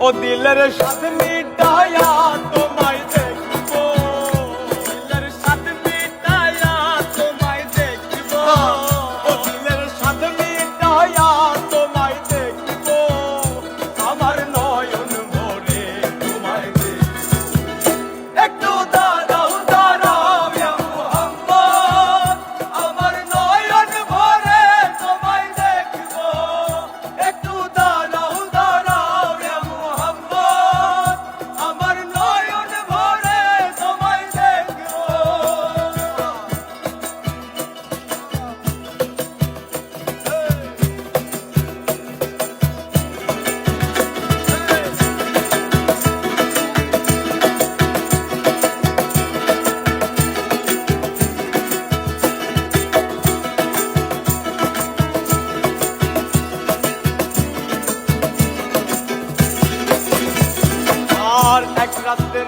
ও দিলের সাথে মিটায়া তোমায় দেখব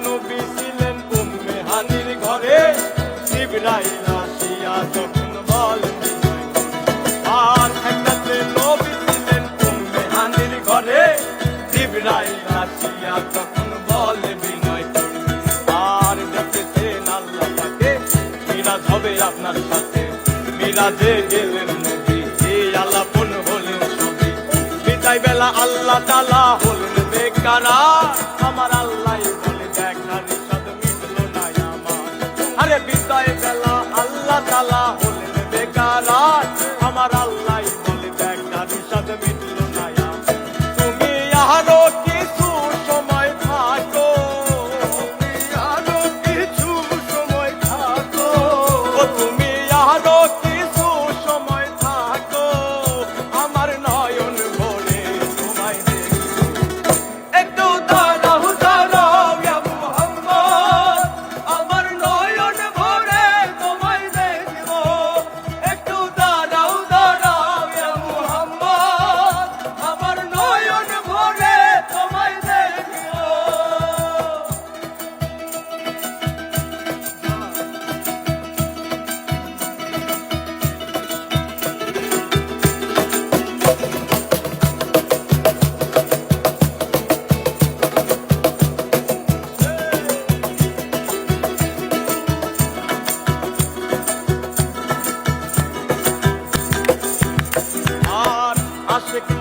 নবী ছিলেন উম্মে হানির ঘরে? জিবরাইল আসিয়া তখন বলেন আর এক রাতে নবী ছিলেন উম্মে হানির ঘরে জিবরাইল আসিয়া তখন বলে বিনয় আর দেখেছেন আল্লাহ তাকে মিরাজ হবে আপনার সাথে। মিরাজে গেলেন নবী এই আলাপন হলেন সবই। বিদায় বেলা আল্লাহ তালা হলেন বেকারা। আমার আল্লাহ আরে বিদায় বেলা আল্লাহ তালা হলেন বেকারা আমার আল্লাহ বলে সাদ মিটল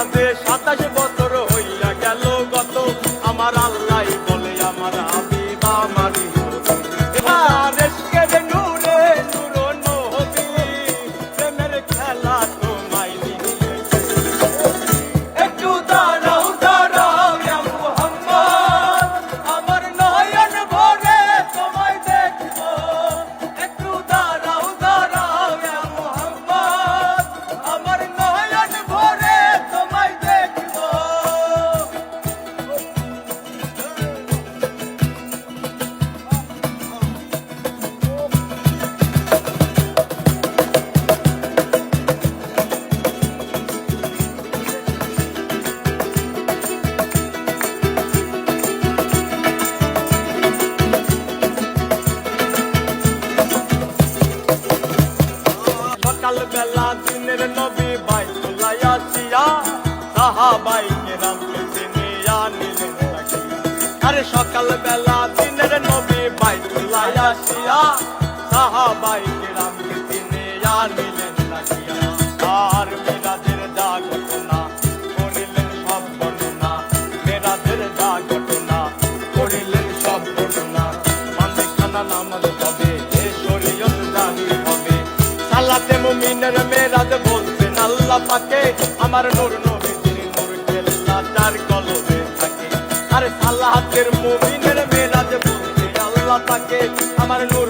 এরই দিনের নবী বাইতুল্লাহ আসিয়া সাহাবাইকে রামকে চিনিয়া নিলেন। আরে সকাল বেলা দিনের নবী বাইতুল্লাহ আসিয়া সাহাবাইকে রামকে চিনিয়া নিলেন। আর আল্লাহ পাকে আমার নূর নবীজির নূর খেলা তার কলবে থাকে। আরে সালাহাতের মুমিনের মেরাজ বলতে আল্লাহ পাকে আমার নূর